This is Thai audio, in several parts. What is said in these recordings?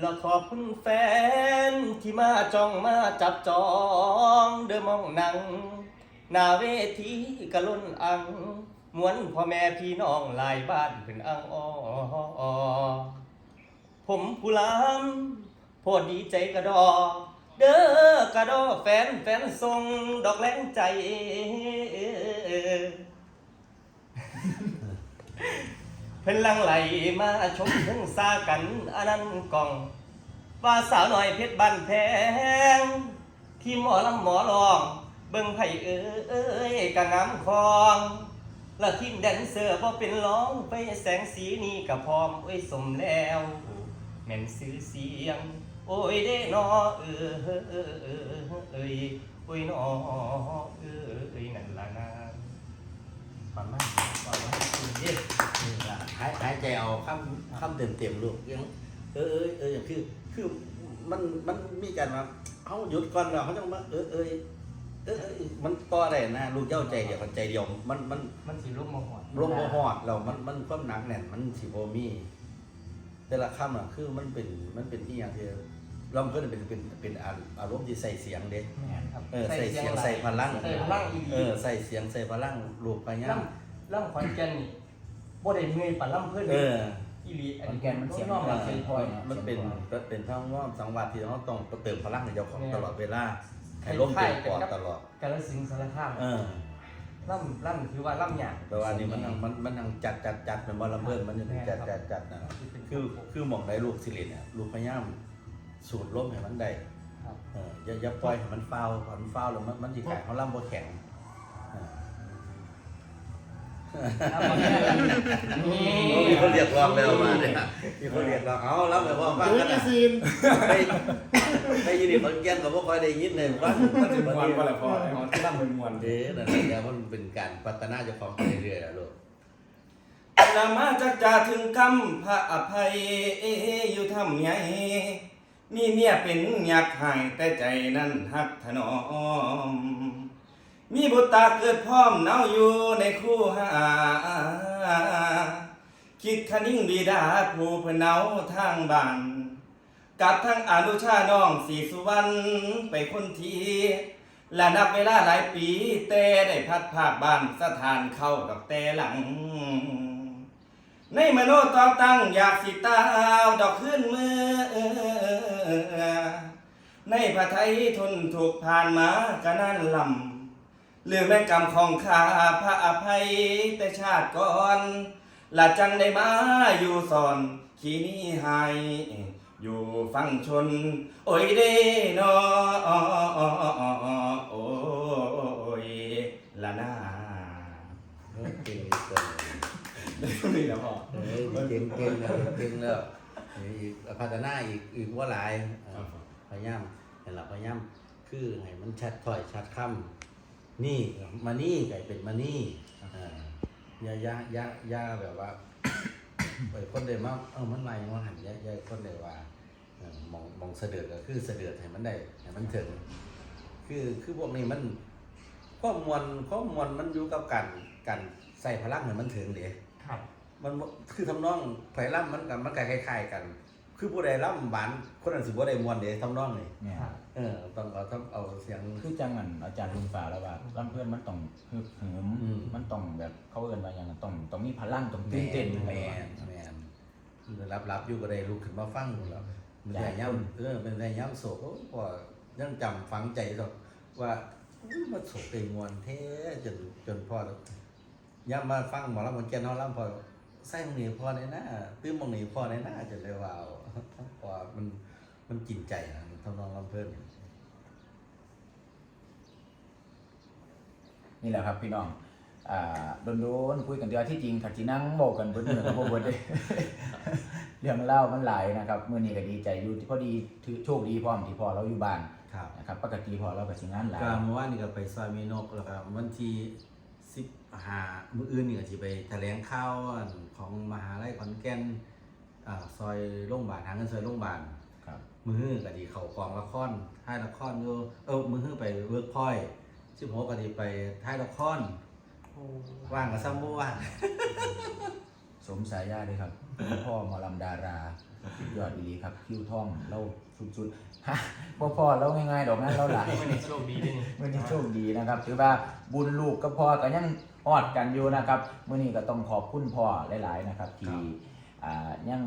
และขอบคุณแฟนที่มาจ้องมาจับจองเดิมมองหนังหน้าเวทีกะล้นอังมวนพ่อแม่พี่น้องหลายบ้านเป็นอังอ้อผมผู้ลำโพดดีใจกระดอ เด้อกระดอแฟนแฟนทรงดอกแรงใจ เพิ่นลังไหลมาชมเพิ่งซากันอันนั้นกล่อง ว่าสาวหน่อยเพชรบ้านแพง ที่หมอลำหมอลอง เบิ่งไผเอ้ยกะงามคองและทีมแดนเซอร์บ่เป็นร้องไปแสงสีนี่ก็พร้อมโอ้ยสมแล้วแม่นซื้อเสียง โอ้ยเด้นอเออเออเออเออเอ้ยโอ้ยนอเออเอ้ยนั่นละนะประมาณประมาณ หายหายใจเอาคำคำเต็มเต็มๆลูกยังเออเออเอออย่างคือคือมันมันมีการว่าเขาหยุดก่อนแล้วเขาต้องมาเออเออเออมันต่อได้นะลูกเย้าใจเดียวกันใจเดียวมันมันมันสิลบมาหอดลมบ่ฮอดเรามันมันความหนักแน่นมันสิบ่มี แต่ละคำอะคือมันเป็นมันเป็นที่อย่างที่ลำเพิ่นเป็นเป็นเป็นอารมณ์ที่ใส่เสียงเด้แม่นครับเออใส่เสียงใส่พลังใส่พลังเออใส่เสียงใส่พลังลูกไปย่ล่ำ ล่ำขอนแก่นนี่บ่ได้เมื่อยปานล่ำเพิ่นเอออีหลีขอนแก่นมันเสียงน้องดัมางเสีเสียยงงพลอยเนาะมันเป็นสียงพลอยเป็นทั้งว่าสังวาสที่เราต้องเติมพลังในเจ้าของแม่ตลอดเวลาให้ลมเต็มปอดตลอดกาฬสินธุ์สารคามเออล่ำล่ำถือว่าล่ำหยาบแต่ว่าอันนี้มันทางมันมันทางจัดจัดจัดเป็นบอลำเบิดมันจะจัดจัดจัดนะคือคือหมองได้ลูกสิริเนี่ยลูกพยายามสูดลมให้มันได้ครับ เอออย่าอย่าปล่อยให้มันฟาวพอมันฟาวแล้วมันมันสิกลายเขาล่ำบ่แข็งเออนี่โอ้ มีคนเรียกร้องแล้วมาเนี่ยมีคนเรียกร้องเอารับไปว่าฟังเฮ้ยกันนี่นะซีนไปไปยินดีคนแก่นก็บ่ค่อยได้ยินเลยว่ามันถึงมวนก็แหละพอไอ้หอนที่ร่ำเป็นมวนเด้นั่นแหละเดี๋ยวมันเป็นการพัฒนาเจ้าของไปเรื่อยๆแล้วลูกละมาจากจาถึงคำพระอภัยอยู่ทำไงมีเมียเป็นอยากหายแต่ใจนั้นหักถนอม มีบุตรตาเกิดพร้อมเนาอยู่ในคู่หา คิดคนิ่งบิดาผู้เพนเนาทางบ้านกับทั้งอนุชาน้องสีสุวรรณไปคนทีและนับเวลาหลายปีแต่ได้พัดภาคบ้านสถานเข้าดอกแต่หลัง ในมโนต่อตั้งอยากสิตาวดอกขึ้นมือ ในพระไทยทนถูกผ่านมากะนั่นลำ เรื่องแม่กรรมของข้าพระอภัยแต่ชาติก่อนละจังได้มาอยู่สอน ขีนี้หายอยู่ฟังชน โอ้ยเด้นอโอ้ยละนาเออเก่งเกินนี่แหละพอเออเก่งเก่งแล้วเก่งแล้วอีกพัฒนาอีกอีกว่าหลายเออพยายามให้เราพยายามคือให้มันชัดถ้อยชัดคำ นี่มานี่ไก่เป็นมานี่เอออย่าอย่าอย่าอย่าแบบว่าไปคนเดียวมาเออมันไรมันหันอย่าอย่าคนเดียวว่าเออมองมองเสด็จก็คือเสด็จให้มันได้ให้มันถึง คือคือพวกนี้มันข้อมวลข้อมวลมันอยู่กับการการใส่พลังให้มันถึงเด้ครับมันบ่คือทำนองไผล่ำมันกับมันก็คล้ายๆกัน คือผู้ใดล่ำหวานคนนั้นสิบ่ได้มวนเด้ทำนองนี่เนี่ย เออต้องเอาต้องเอาเสียง คือจังอันอาจารย์ลุงฟ้าแล้วว่าลำเพื่อนมันต้องฮึกเหิมอืม มันต้องแบบเขาเอิ้นว่าอย่างนั้นต้องต้องมีพลังต้องตื่นเต้นแม่นแม่นรับรับอยู่ก็ได้ลุกขึ้นมาฟังแล้วมันได้ย่ำเออเป็นได้ย่ำโศกโอ้พอยังจำฝังใจดอกว่าอุ๊ยมันโศกเป็นมวนแท้จนจนพอย่ำมาฟังหมอลำมันแก่นเฮาลำพอใส่หมองนี้พอในหน้าตื้มหมองนี้พอในหน้าจนเลยว่าเอาเพราะว่ามันมันกินใจนะมันทำนองลำเพิ่นนี่แหละครับพี่น้องอ่าโดนๆคุยกันเดียวที่จริงถักที่นั่งบอกกันเบิดเมื่อกับพวกเบิดเลยเรื่องเล่ามันหลายนะครับเมื่อนี้ก็ดีใจอยู่ที่พอดีถือโชคดีพร้อมที่พอเราอยู่บ้านครับนะครับปกติพอเราก็สิงานหลายก็เมื่อวานนี่ก็ไปซอยเมนกแล้วก็วันที่สิบหามื้ออื่นนี่ก็สิไปแถลงข่าวอันของมหาลัยขอนแก่น อ่าซอยโรงพยาบาลทางเงินซอยโรงพยาบาลครับ มือฮื้อก็ดีเข้ากองละครท้ายละครอยู่เออมือฮื้อไปเวิร์กพอยต์16ก็ดีไปท้ายละครว่างก็ซ้ำบ่ว่างสมสายาเลยครับ พ่อหมอลำดาราสุดยอดอีหลีครับ คิวท่องเราสุดๆฮะพ่อพ่อเราง่ายๆดอกนั้นเราหลาย ไม่ได้โชคดีด้วยนี่มื่อนี้โชคดีนะครับถือว่าบุญลูกกับพ่อก็ยังฮอดกันอยู่นะครับมื่อนี้ก็ต้องขอบคุณพ่อหลาย ๆ นะครับ ที่ อ่ายัง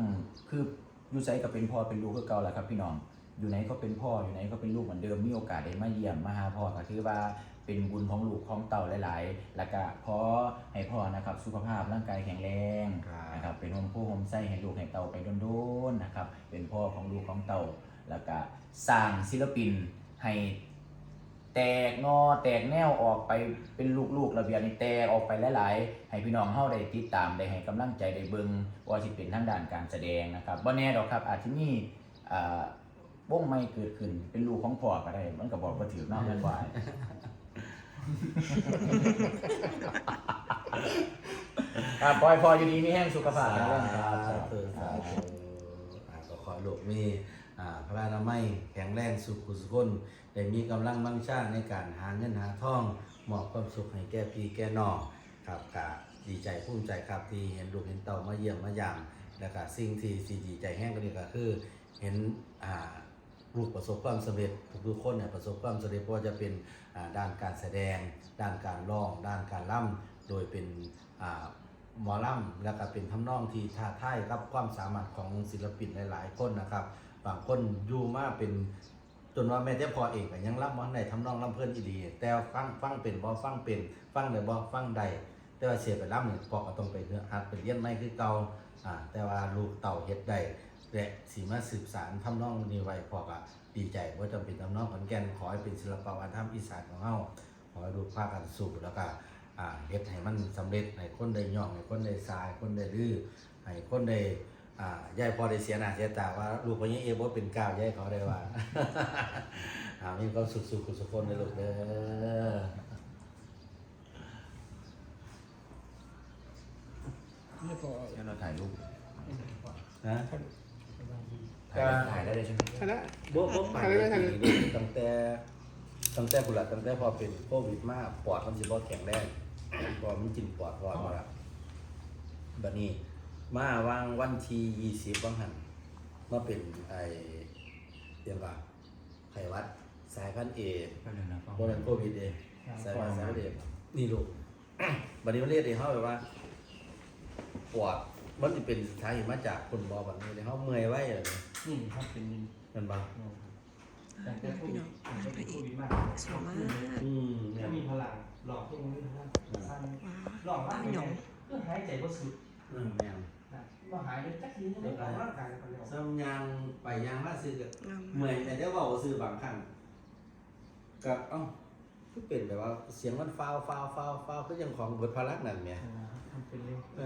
คืออยู่ไสก็เป็นพ่อเป็นลูกก็เก่าแหละครับพี่น้องอยู่ไหนก็เป็นพ่ออยู่ไหนก็เป็นลูกเหมือนเดิมมีโอกาสได้มาเยี่ยมมาหาพ่อก็ถือว่าเป็นบุญของลูกของเต่าหลาย ๆ แล้วก็ขอให้พ่อนะครับสุขภาพร่างกายแข็งแรงครับนะครับเป็นโฮมผู้โฮมไส้ให้ลูกให้เต่าไปโดนๆนะครับเป็นพ่อของลูกของเต่าแล้วก็สร้างศิลปินให้ แตกงอแตกแนวออกไปเป็นลูกๆระเบียบนี่แตกออกไปหลายๆ ให้พี่น้องเฮาได้ติดตามได้ให้กำลังใจได้เบิ่งว่าสิเป็นทางด้านการแสดงนะครับบ่แน่ดอกครับอาจจะมีอ่าวงใหม่เกิดขึ้นเป็นลูกของพ่อก็ได้ มันก็บอกบ่ถือเนาะแม่นว่าครับปล่อยพออยู่ดีมีแห้งสุขภาพแข็งแรงครับ สาธุสาธุอ่าก็ขอลูกมี พระนามัยแข็งแรงสุขุสุขนได้มีกำลังมั่งชั่งในการหาเงินหาทองหมอบความสุขให้แก่พี่แก่น้องครับกะดีใจภูมิใจครับที่เห็นลูกเห็นเต่ามาเยี่ยมมายามแล้วก็สิ่งที่สีดีใจแห้งก็นี่ก็คือ เห็นอ่าลูกประสบความสำเร็จทุกๆคนเนี่ยประสบความสำเร็จเพราะจะเป็นด้านการแสดง ด้านการร้อง ด้านการล่ำโดยเป็นหมอลำแล้วก็เป็นทำนองที่ท้าทายครับความสามารถของศิลปินหลาย ๆ คนนะครับ บางคนอยู่มาเป็นจนว่าแม่แต่พอเองก็ยังรับมันได้ทำนองลำเพิ่นอีดี แต่ฟังฟังเป็นบ่ฟังเป็น ฟังได้บ่ฟังได้แต่ว่าเสียไปรับเนี่ยพอก็ต้องไปเรียนหัดไปเรียนใหม่คือเก่าอ่าแต่ว่าลูกเต่าเฮ็ดได้และสีมาสืบสารทำนองนี้ไว้พอก็ดีใจว่าจำเป็นทำนองขอนแก่นขอให้เป็นศิลปวัฒนธรรมอีสานของเฮาขอให้ลูกพากันสู่แล้วก็เฮ็ดให้มันสำเร็จให้คนได้ย่องให้คนได้สายคนได้ดื้อให้คนได้ อ่ายายพอได้เสียหน้าเสียตาว่าลูกคนนี้เอบ่เป็นก้าวยายเขาได้ว่าอ่ามีความสุขสุขสุขคนในลูกเด้อไม่พองั้นเราถ่ายรูปนะถ่ายถ่ายได้เลยใช่ไหมคณะบ่บ่ไปถ่ายได้ไหมถ่ายได้ไหมตั้งแต่ตั้งแต่กุหลาบตั้งแต่พอเป็นโควิดมาปอดมันสิบ่แข็งแรงเพอมันกินปอดพอดมาแล้วบัดนี้ มาวางวันที่20วังหันมาเป็นไอเรียกว่าไข้หวัดสายพันธุ์เอแป๊บนึงนะโควิดโควิดเองสายพันธุ์สายพันธุ์เอนี่ลูกบัดนี้มันเรียกเองเขาแบบว่าปวดมันจะเป็นสาเหตุมาจากคนบอแบบนี้เลยเขาเมื่อยไว้อะไรนี่ครับเป็นมันบ้าแต่แต่โควิดแต่เป็นโควิดมากสวยมากอืมเนี่ถ้ายมีพลังหลอกพวกนี้นะสั้นว้าวหลอกว่าอย่างก็หายใจก็สุด อืมแม่งนะว่าหายไปจักทีไม่ได้ออกร่างกายคนเดียวซ้ำยางไปยางมาซื้อกับงามเมื่อยแต่เดี๋ยวบอกว่าซื้อบางครั้งกับเอ้าก็เป็นแบบว่าเสียงมันฟาวฟาวฟาวฟาวก็ยังของเบิดพลักนั่นเนี่ยทำเป็นเล่น